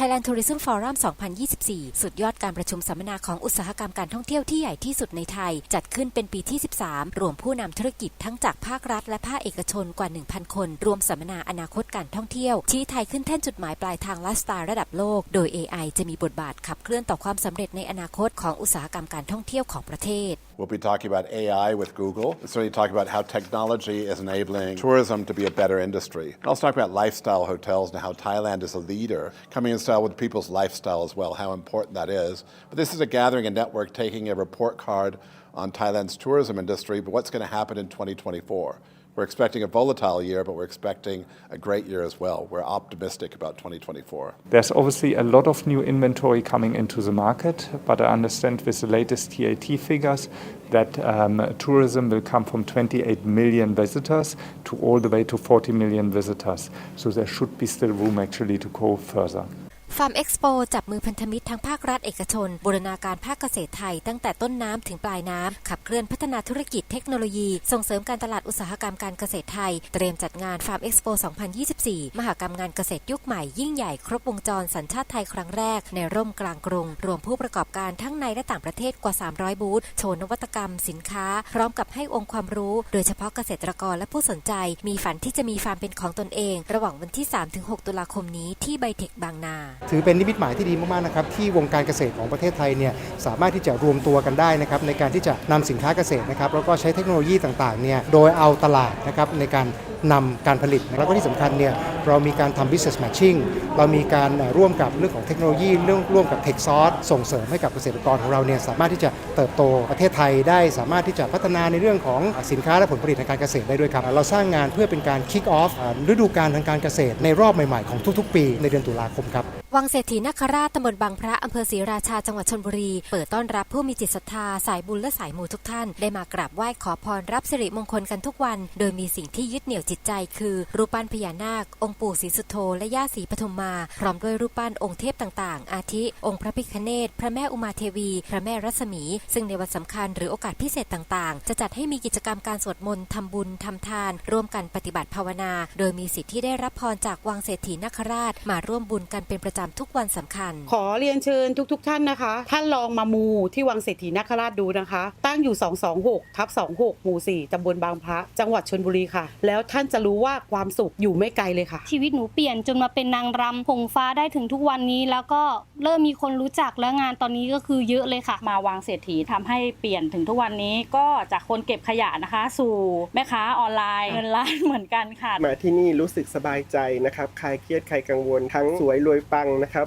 Thailand Tourism Forum 2024 สุดยอดการประชุมสัมมนาของอุตสาหกรรมการท่องเที่ยวที่ใหญ่ที่สุดในไทย จัดขึ้นเป็นปีที่ 13 รวมผู้นำธุรกิจทั้งจากภาครัฐและภาคเอกชนกว่า 1,000 คน รวมสัมมนาอนาคตการท่องเที่ยว ชี้ไทยขึ้นแท่นจุดหมายปลายทางไลฟ์สไตล์ระดับโลก โดย AI จะมีบทบาทขับเคลื่อนต่อความสำเร็จในอนาคตของอุตสาหกรรมการท่องเที่ยวของประเทศ We'll be talking about AI with Google. We'll certainly talking about how technology is enabling tourism to be a better industry. And also talk about lifestyle hotels and how Thailand is a leader, coming in style with people's lifestyle as well, how important that is. But this is a gathering, and network taking a report card on Thailand's tourism industry, but what's going to happen in 2024. We're expecting a volatile year, but we're expecting a great year as well. We're optimistic about 2024. There's obviously a lot of new inventory coming into the market, but I understand with the latest TAT figures that um, tourism will come from 28 million visitors to all the way to 40 million visitors. So there should be still room actually to go further. ฟาร์มเอ็กซ์โปจับมือพันธมิตรทั้งภาครัฐเอกชน บูรณาการภาคเกษตรไทย ตั้งแต่ต้นน้ำถึงปลายน้ำ ขับเคลื่อนพัฒนาธุรกิจเทคโนโลยี ส่งเสริมการตลาดอุตสาหกรรมการเกษตรไทย เตรียมจัดงานฟาร์มเอ็กซ์โป2024 มหากรรมงานเกษตรยุคใหม่ยิ่งใหญ่ครบวงจรสัญชาติไทยครั้งแรก ในร่มกลางกรุง รวมผู้ประกอบการทั้งในและต่างประเทศกว่า 300 บูธโชว์นวัตกรรม สินค้า พร้อมกับให้องค์ความรู้ โดยเฉพาะเกษตรกรและผู้สนใจ มีฝันที่จะมีฟาร์มเป็นของตนเอง ระหว่างวันที่ 3-6 ตุลาคมนี้ที่ไบเทคบางนาถือเป็นนิมิตหมายที่ดีมากๆนะครับที่วงการเกษตรของประเทศไทยเนี่ยสามารถที่จะรวมตัวกันได้นะครับในการที่จะนำสินค้าเกษตรนะครับแล้วก็ใช้เทคโนโลยีต่างๆเนี่ยโดยเอาตลาดนะครับในการนำการผลิตแล้วก็ที่สำคัญเนี่ยเรามีการทำ business matching เรามีการร่วมกับเรื่องของเทคโนโลยีเรื่องร่วมกับ tech source ส่งเสริมให้กับเกษตรกรของเราเนี่ยสามารถที่จะเติบโตประเทศไทยได้สามารถที่จะพัฒนาในเรื่องของสินค้าและผลผลิตทางการเกษตรได้ด้วยครับ เราสร้างงานเพื่อเป็นการ kick off ฤดูกาลทางการเกษตรในรอบใหม่ๆของทุกๆ ปีในเดือนตุลาคมครับวังเศรษฐีนคราชตำบลบางพระอำเภอศรีราชาจังหวัดชนบุรี เปิดต้อนรับผู้มีจิตศรัทธาสายบุญและสายมูทุกท่าน ได้มากราบไหว้ขอพรรับสิริมงคลกันทุกวัน โดยมีสิ่งที่ยึดเหนี่ยวจิตใจ คือ รูปปั้นพญานาค องค์ปู่ศรีสุโธและย่าศรีปฐุมมา พร้อมด้วยรูปปั้นองค์เทพต่างๆ อาทิ องค์พระพิฆเนศพระแม่อุมาเทวี พระแม่รัศมี ซึ่งในวันสำคัญหรือโอกาสพิเศษต่างๆ จะจัดให้มีกิจกรรมการสวดมนต์ทำบุญทำทาน ร่วมกันปฏิบัติภาวนา โดยมีสิทธิ์ที่ได้รับพรจากวังเศรษฐีนคราชมาร่วมบุญกันเป็นประจำทุกวันสำคัญ ขอเรียนเชิญทุกๆทท่านนะคะ ท่านลองมามูที่วังเศรษฐีนคราชดูนะคะ ตั้งอยู่ 226ทับ26 หมู่ 4ตำบลบางพระ จังหวัดชนบุรีค่ะ แล้วท่านจะรู้ว่าความสุขอยู่ไม่ไกลเลยค่ะ ชีวิตหนูเปลี่ยนจนมาเป็นนางรำหงฟ้าได้ถึงทุกวันนี้ แล้วก็เริ่มมีคนรู้จักและงานตอนนี้ก็คือเยอะเลยค่ะ มาวางเศรษฐีทำให้เปลี่ยนถึงทุกวันนี้ก็จากคนเก็บขยะนะคะ สู่แม่ค้าออนไลน์เงินล้านเหมือนกันค่ะ มาที่นี่รู้สึกสบายใจนะครับคลายเครียดคลายกังวลทั้งสวยรวยปังนะครับ